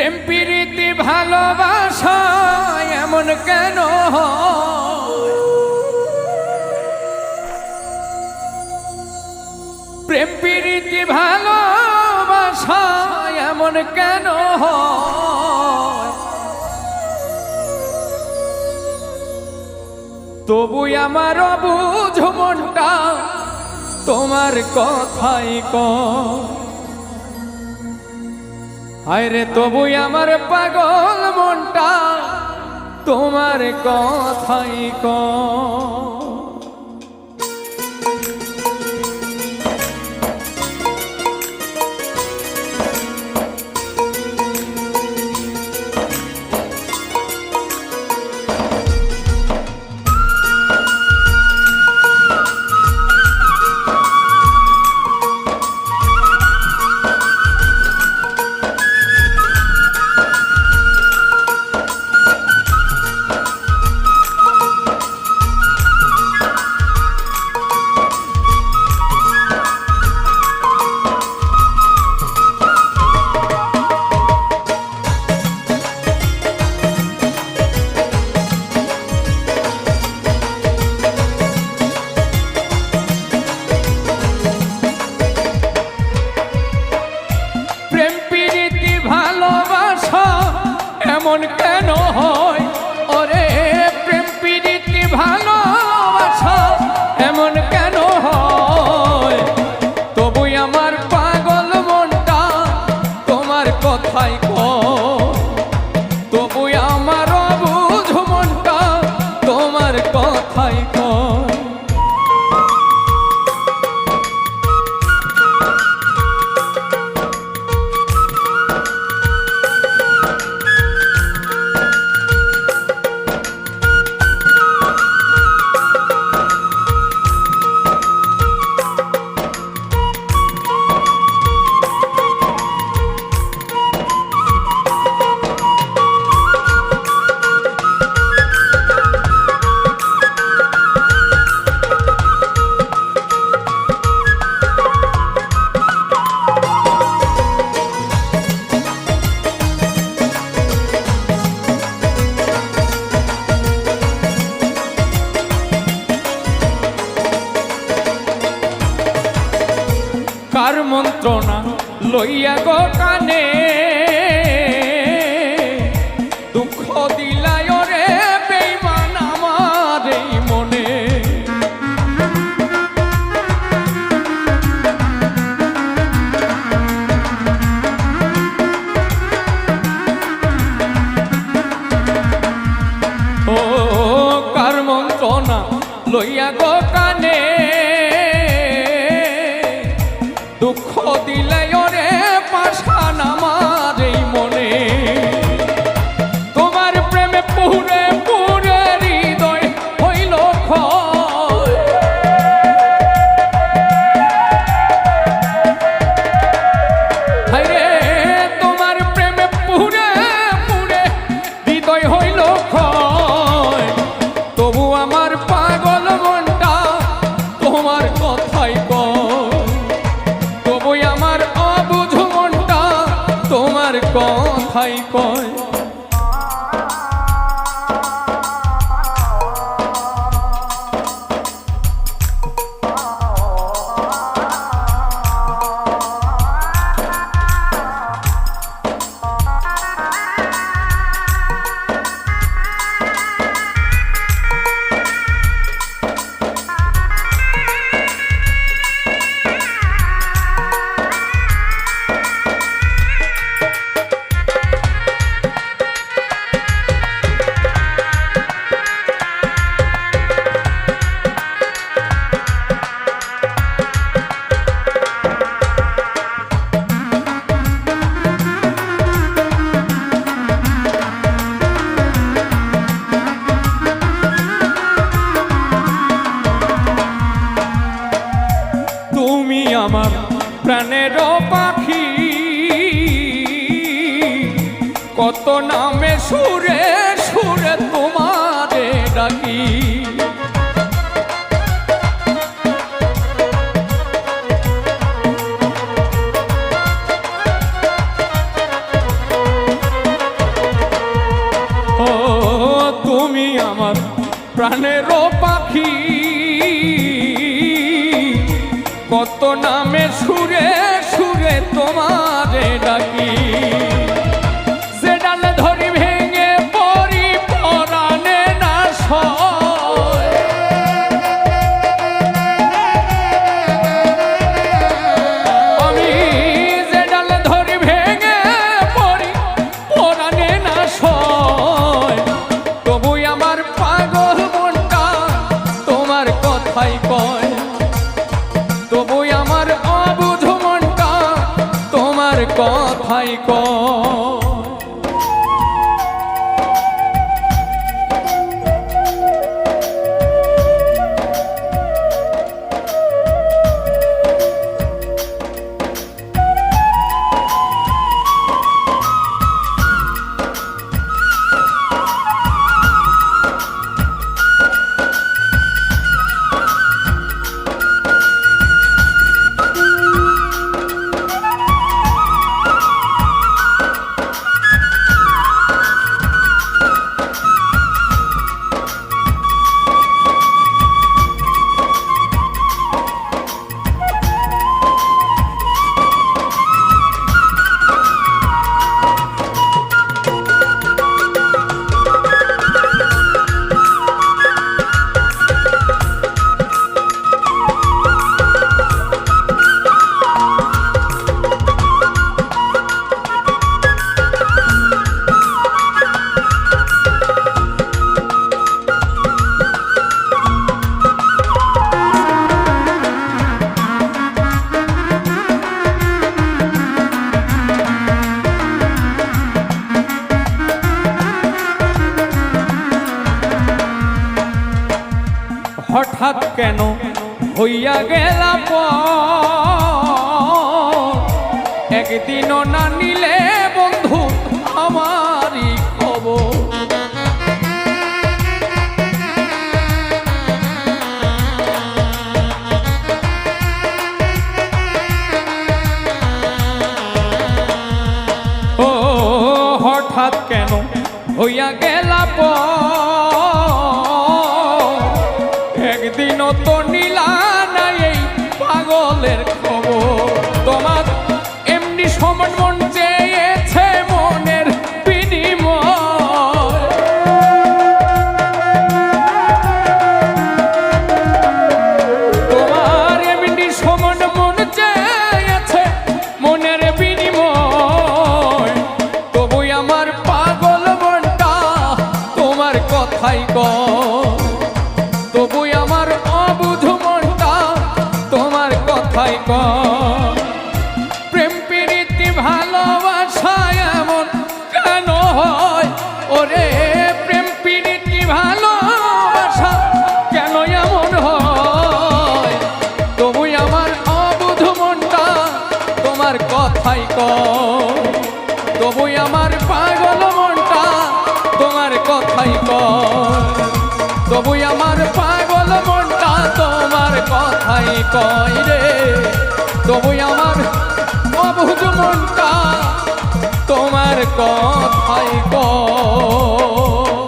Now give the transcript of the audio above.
প্রেম প্রীতি, ভালোবাসা এমন কেন? প্রেম প্রীতি, ভালোবাসা এমন কেন? তবু আমার বুঝ মনটা তোমার কথাই কয় হায়রে তবু আমার পাগল মনটা তোমার কথাই ক এমন কেন মন্ত্রণা লইয়া গো কানে। দুঃখ দিলায় রে বেইমান আমার এই মনে। ও, কার মন্ত্রণা লইয়া গো আমার পাগল মনটা তোমার কথাই কয়। তবু আমার অবুধ মনটা তোমার কথাই কয়। পাখি কত নামে সুরে সুরে তোমার ডাকি। তুমি আমার প্রাণের পাখি কত নামে সুরে তোমারে ডাকি। 爱过。হঠাৎ কেন হইয়া গেলা একদিনও না নিলে বন্ধু আমারই খবর। ও, হঠাৎ কেন হইয়া গেলা পর হয় গো। কয় রে? তবু আমার অবুজ মনটা তোমার কথাই কয়।